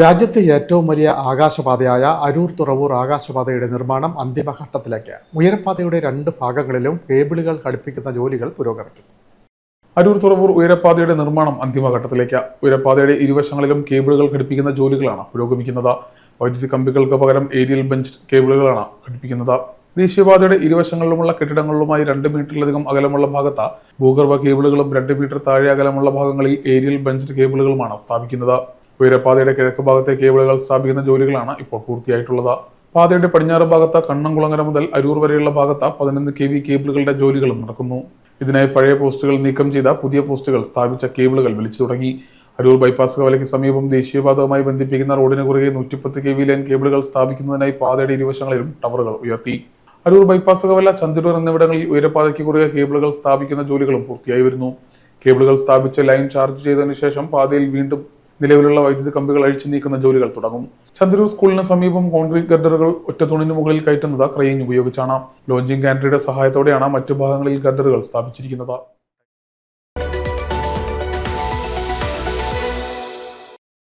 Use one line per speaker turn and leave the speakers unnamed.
രാജ്യത്തെ ഏറ്റവും വലിയ ആകാശപാതയായ അരൂർ തുറവൂർ ആകാശപാതയുടെ നിർമ്മാണം അന്തിമഘട്ടത്തിലേക്ക്. ഉയരപാതയുടെ രണ്ട് ഭാഗങ്ങളിലും കേബിളുകൾ ഘടിപ്പിക്കുന്ന ജോലികൾ പുരോഗമിക്കും.
അരൂർ തുറവൂർ ഉയരപ്പാതയുടെ നിർമ്മാണം അന്തിമഘട്ടത്തിലേക്ക്. ഉയരപ്പാതയുടെ ഇരുവശങ്ങളിലും കേബിളുകൾ ഘടിപ്പിക്കുന്ന ജോലികളാണ് പുരോഗമിക്കുന്നത്. വൈദ്യുതി കമ്പികൾക്ക് പകരം ഏരിയൽ ബെഞ്ച് കേബിളുകളാണ് ഘടിപ്പിക്കുന്നത്. ദേശീയപാതയുടെ ഇരുവശങ്ങളിലുമുള്ള കെട്ടിടങ്ങളിലുമായി രണ്ട് മീറ്ററിലധികം അകലമുള്ള ഭാഗത്ത് ഭൂഗർഭ കേബിളുകളും രണ്ട് മീറ്റർ താഴെ അകലമുള്ള ഭാഗങ്ങളിൽ ഏരിയൽ ബെഞ്ച് കേബിളുകളുമാണ് സ്ഥാപിക്കുന്നത്. ഉയരപ്പാതയുടെ കിഴക്ക് ഭാഗത്തെ കേബിളുകൾ സ്ഥാപിക്കുന്ന ജോലികളാണ് ഇപ്പോൾ പൂർത്തിയായിട്ടുള്ളത്. പാതയുടെ പടിഞ്ഞാറ് ഭാഗത്ത് കണ്ണംകുളങ്ങര മുതൽ അരൂർ വരെയുള്ള ഭാഗത്ത് പതിനൊന്ന് കെ വി കേബിളുകളുടെ ജോലികളും നടക്കുന്നു. ഇതിനായി പഴയ പോസ്റ്റുകൾ നീക്കം ചെയ്ത പുതിയ പോസ്റ്റുകൾ സ്ഥാപിച്ച കേബിളുകൾ വിളിച്ചു തുടങ്ങി. അരൂർ ബൈപ്പാസ് കവലയ്ക്ക് സമീപം ദേശീയപാതവുമായി ബന്ധിപ്പിക്കുന്ന റോഡിന് കുറുകെ നൂറ്റിപ്പത്ത് കെ വി ലൈൻ കേബിളുകൾ സ്ഥാപിക്കുന്നതിനായി പാതയുടെ ഇരുവശങ്ങളിലും ടവറുകൾ ഉയർത്തി. അരൂർ ബൈപ്പാസ് കവല ചന്ദ്രൂർ എന്നിവിടങ്ങളിൽ ഉയരപാതയ്ക്ക് കുറുകെ കേബിളുകൾ സ്ഥാപിക്കുന്ന ജോലികളും പൂർത്തിയായി വരുന്നു. കേബിളുകൾ സ്ഥാപിച്ച് ലൈൻ ചാർജ് ചെയ്തതിനു ശേഷം പാതയിൽ വീണ്ടും നിലവിലുള്ള വൈദ്യുതി കമ്പികൾ അഴിച്ചു നീക്കുന്ന ജോലികൾ തുടങ്ങും. ചന്ദ്രൂർ സ്കൂളിന് സമീപം കോൺക്രീറ്റ് ഗർഡറുകൾ ഒറ്റത്തൂണിന് മുകളിൽ കയറ്റുന്നത് ക്രെയിൻ ഉപയോഗിച്ചാണ്. ലോഞ്ചിങ് കാൻട്രിയുടെ സഹായത്തോടെയാണ് മറ്റു ഭാഗങ്ങളിൽ ഗർഡറുകൾ സ്ഥാപിച്ചിരിക്കുന്നത്.